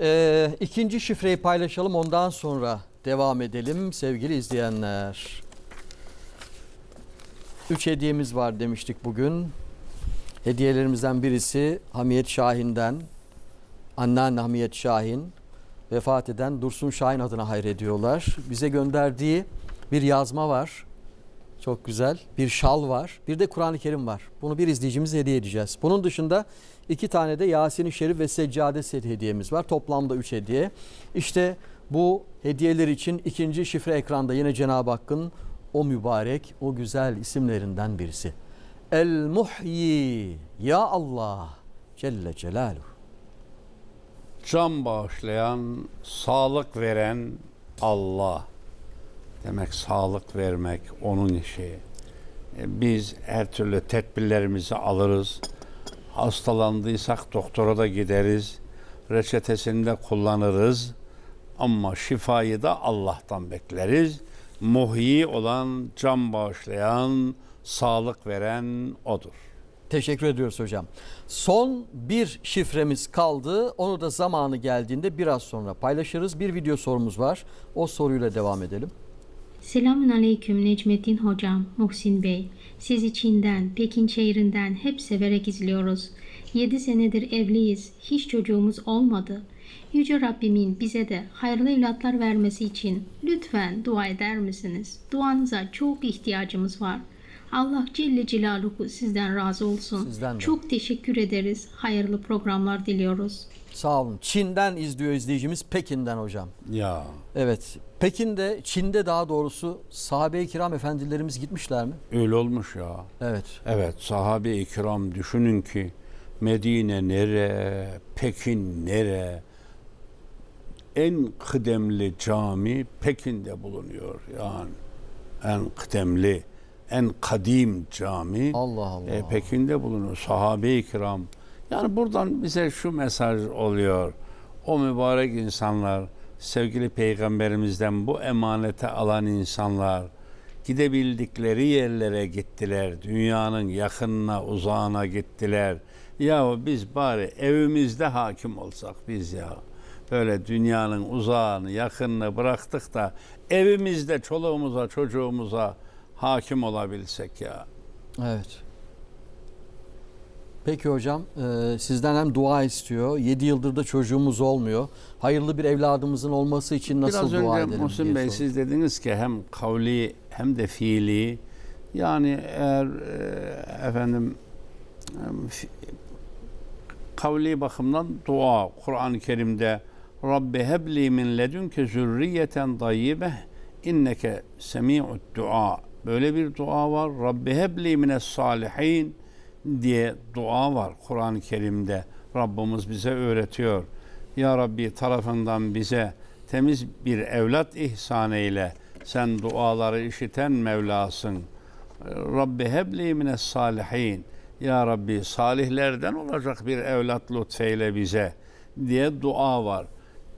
Ee, ikinci şifreyi paylaşalım ondan sonra devam edelim sevgili izleyenler. Üç hediyemiz var demiştik bugün. Hediyelerimizden birisi Hamiyet Şahin'den. Anneanne Hamiyet Şahin. Vefat eden Dursun Şahin adına hayrediyorlar. Bize gönderdiği bir yazma var. Çok güzel. Bir şal var. Bir de Kur'an-ı Kerim var. Bunu bir izleyicimize hediye edeceğiz. Bunun dışında iki tane de Yasin-i Şerif ve Seccade seti hediyemiz var. Toplamda üç hediye. İşte bu hediyeler için ikinci şifre ekranda yine Cenab-ı Hakk'ın o mübarek, o güzel isimlerinden birisi. El Muhyi Ya Allah Celle Celaluhu. Can bağışlayan, sağlık veren Allah. Demek sağlık vermek onun işi. E, Biz her türlü tedbirlerimizi alırız. Hastalandıysak doktora da gideriz. Reçetesini de kullanırız. Ama şifayı da Allah'tan bekleriz. Muhyi olan, can bağışlayan, sağlık veren O'dur. Teşekkür ediyoruz hocam. Son bir şifremiz kaldı. Onu da zamanı geldiğinde biraz sonra paylaşırız. Bir video sorumuz var. O soruyla devam edelim. Selamun Aleyküm Necmettin Hocam, Muhsin Bey. Sizi Çin'den, Pekin şehrinden hep severek izliyoruz. 7 senedir evliyiz, hiç çocuğumuz olmadı. Yüce Rabbimin bize de hayırlı evlatlar vermesi için lütfen dua eder misiniz? Duanıza çok ihtiyacımız var. Allah Celle Celaluhu sizden razı olsun. Sizden de. Çok teşekkür ederiz. Hayırlı programlar diliyoruz. Sağ olun. Çin'den izliyor izleyicimiz Pekin'den hocam. Ya Evet. Pekin'de, Çin'de daha doğrusu sahabe-i kiram efendilerimiz gitmişler mi? öyle olmuş ya. Evet. Evet sahabe-i kiram düşünün ki Medine nere, Pekin nere? En kıdemli cami Pekin'de bulunuyor yani. En kıdemli, en kadim cami Allah Allah. e, Pekin'de bulunuyor. Sahabe-i kiram. Yani buradan bize şu mesaj oluyor. O mübarek insanlar, sevgili peygamberimizden bu emanete alan insanlar gidebildikleri yerlere gittiler. Dünyanın yakınına, uzağına gittiler. Ya biz bari evimizde hakim olsak biz ya. Böyle dünyanın uzağını, yakınını bıraktık da evimizde çoluğumuza, çocuğumuza hakim olabilsek ya. Evet. Peki hocam e, sizden hem dua istiyor. 7 yıldır da çocuğumuz olmuyor. Hayırlı bir evladımızın olması için nasıl Biraz dua önce edelim Muhsin diye Bey sordum. siz dediniz ki hem kavli hem de fiili yani eğer e, efendim kavli bakımdan dua Kur'an-ı Kerim'de Rabbi hebli min ledünke zürriyeten dayyibe inneke semi'ud dua böyle bir dua var. Rabbi hebli mines salihin diye dua var Kur'an-ı Kerim'de. Rabbimiz bize öğretiyor. Ya Rabbi tarafından bize temiz bir evlat ihsan eyle. Sen duaları işiten Mevlasın. Rabbi hebli mines salihin. Ya Rabbi salihlerden olacak bir evlat lütfeyle bize diye dua var.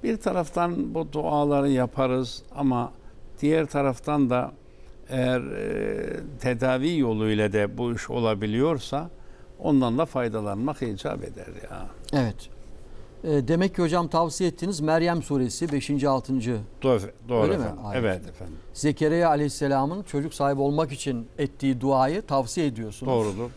Bir taraftan bu duaları yaparız ama diğer taraftan da eğer e, tedavi yoluyla da bu iş olabiliyorsa ondan da faydalanmak icap eder ya. Evet. E, demek ki hocam tavsiye ettiğiniz Meryem suresi 5. 6. Doğru, doğru Öyle mi? efendim. Ayet. Evet efendim. Zekeriya aleyhisselamın çocuk sahibi olmak için ettiği duayı tavsiye ediyorsunuz. Doğrudur.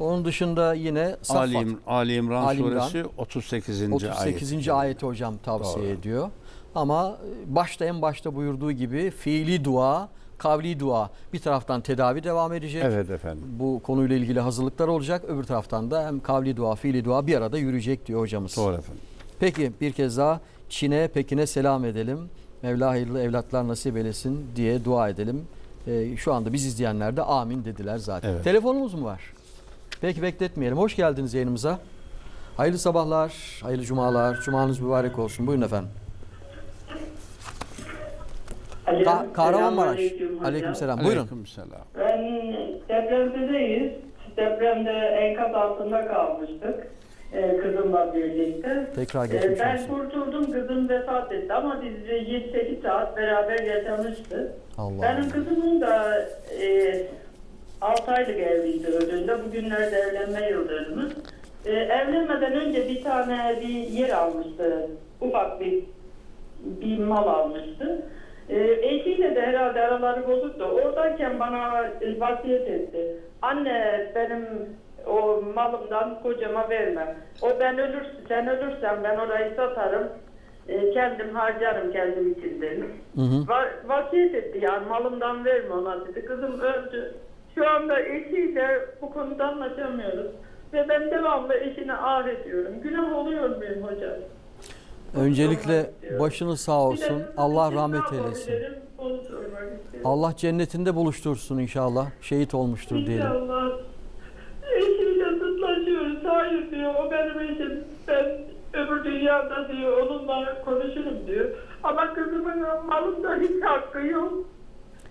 Onun dışında yine Saffat Ali, İm- Ali İmran Ali İmran, suresi 38. 38. ayet. ayeti hocam tavsiye Doğru. ediyor. Ama başta en başta buyurduğu gibi fiili dua, kavli dua bir taraftan tedavi devam edecek. Evet efendim. Bu konuyla ilgili hazırlıklar olacak. Öbür taraftan da hem kavli dua, fiili dua bir arada yürüyecek diyor hocamız. Doğru efendim. Peki bir kez daha Çin'e, Pekin'e selam edelim. Mevla hayırlı evlatlar nasip eylesin diye dua edelim. Ee, şu anda biz izleyenler de amin dediler zaten. Evet. Telefonumuz mu var? Peki bekletmeyelim. Hoş geldiniz yayınımıza. Hayırlı sabahlar, hayırlı cumalar. Cumanız mübarek olsun. Buyurun efendim. Alo, Ka- Kahramanmaraş. selamünaleyküm hocam. Aleykümselam. Buyurun. Aleykümselam. Ben depremdedeyiz. Depremde enkaz altında kalmıştık. Ee, kızımla birlikte. Tekrar Ee, geçmiş ben olsun. kurtuldum, kızım vefat etti ama biz 7-8 saat beraber yaşamıştık. Allah Benim Allah. kızımın da e, 6 aylık evliydi ödünde. Bugünlerde evlenme yıl dönümü. Ee, evlenmeden önce bir tane bir yer almıştı ufak bir bir mal almıştı. Ee, eşiyle de herhalde araları bozuktu. Oradayken bana e, vasiyet etti. Anne benim o malımdan kocama verme. O ben ölür, sen ölürsen ben orayı satarım. E, kendim harcarım kendim için. Hı hı. Va- vasiyet etti yani malımdan verme ona dedi. Kızım öldü. Şu anda eşiyle bu konuda anlaşamıyoruz. Ve ben devamlı eşine ah ediyorum. Günah oluyor muyum hocam? Öncelikle başınız sağ olsun. Allah rahmet eylesin. Allah cennetinde buluştursun inşallah. Şehit olmuştur diyelim. İnşallah. Eşiyle zıtlaşıyoruz. Hayır diyor. O benim eşim. Ben öbür dünyada diyor. Onunla konuşurum diyor. Ama kızımın malında hiç hakkı yok.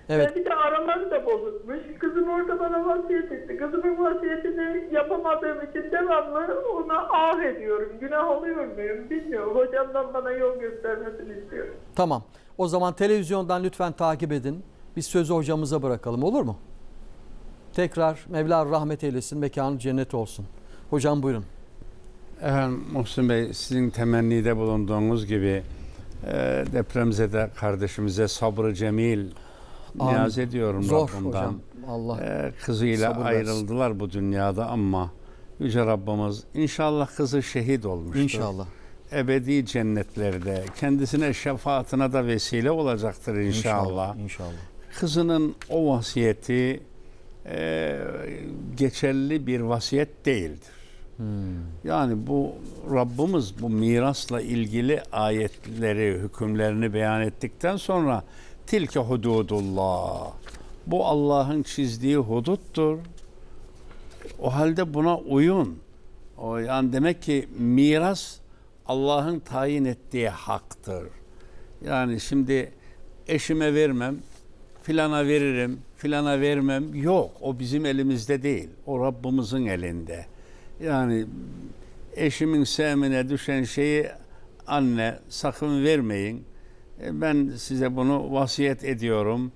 Evet. Ve bir de araları da bozukmuş. Kızım orada bana vasiyet etti. Kızımın vasiyetini yapamadığım için devamlı ona ah ediyorum. Günah oluyor muyum bilmiyorum. Hocamdan bana yol göstermesini istiyorum. Tamam. O zaman televizyondan lütfen takip edin. Biz sözü hocamıza bırakalım olur mu? Tekrar Mevla rahmet eylesin. Mekanı cennet olsun. Hocam buyurun. Efendim Muhsin Bey sizin temennide bulunduğunuz gibi e, depremzede kardeşimize sabrı cemil. Niyaz ediyorum Zor Rabbimden. hocam. Allah E, kızıyla sabır versin. ayrıldılar bu dünyada ama Yüce Rabbimiz inşallah kızı şehit olmuştur. inşallah. Ebedi cennetlerde kendisine şefaatine de vesile olacaktır inşallah. İnşallah. İnşallah. Kızının o vasiyeti e, geçerli bir vasiyet değildir. Hmm. Yani bu Rabbimiz bu mirasla ilgili ayetleri, hükümlerini beyan ettikten sonra tilke hududullah. Bu Allah'ın çizdiği huduttur. O halde buna uyun. O yani demek ki miras Allah'ın tayin ettiği haktır. Yani şimdi eşime vermem, filana veririm, filana vermem. Yok, o bizim elimizde değil. O Rabbimizin elinde. Yani eşimin sevmine düşen şeyi anne sakın vermeyin. E, Ben size bunu vasiyet ediyorum.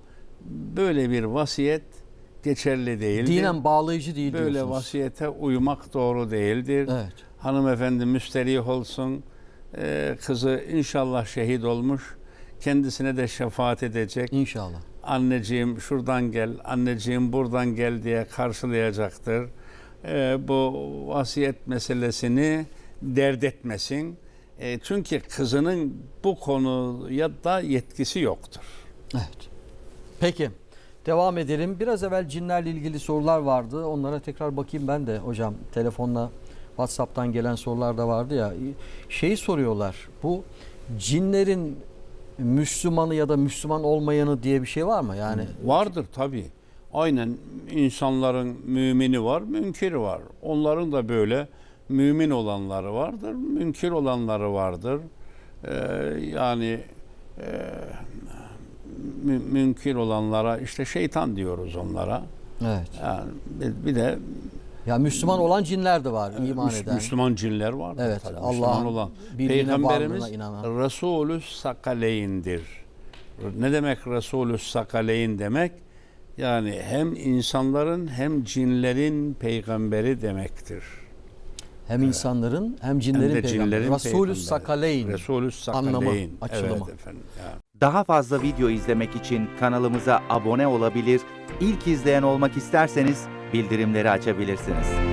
Böyle bir vasiyet geçerli değildir. Dinen bağlayıcı değil Böyle diyorsunuz. vasiyete uymak doğru değildir. Evet. Hanımefendi müsterih olsun. Ee, kızı inşallah şehit olmuş. Kendisine de şefaat edecek. İnşallah. Anneciğim şuradan gel, anneciğim buradan gel diye karşılayacaktır. Ee, bu vasiyet meselesini dert etmesin. Ee, çünkü kızının bu konuya da yetkisi yoktur. Evet. Peki. Devam edelim. Biraz evvel cinlerle ilgili sorular vardı. Onlara tekrar bakayım ben de hocam. Telefonla WhatsApp'tan gelen sorular da vardı ya. Şeyi soruyorlar. Bu cinlerin Müslümanı ya da Müslüman olmayanı diye bir şey var mı? Yani Vardır tabii. Aynen insanların mümini var, münkiri var. Onların da böyle mümin olanları vardır, münkir olanları vardır. Ee, yani e, mü- münkir olanlara işte şeytan diyoruz onlara. evet. Yani bir, bir de Ya Müslüman olan cinler de var, iman Müs- eden. Müslüman cinler vardır. Evet, tabii. Müslüman olan. Peygamberimiz. Resulü Sakaleyin'dir. Ne demek Resulü Sakaleyn demek? Yani hem insanların hem cinlerin peygamberi demektir. Hem insanların hem cinlerin hem peygamberi. Resulü peygamberi. Sakaleyn. Resulü Sakaleyn. anlamı, açılımı. Evet efendim. Yani. Daha fazla video izlemek için kanalımıza abone olabilir, ilk izleyen olmak isterseniz bildirimleri açabilirsiniz.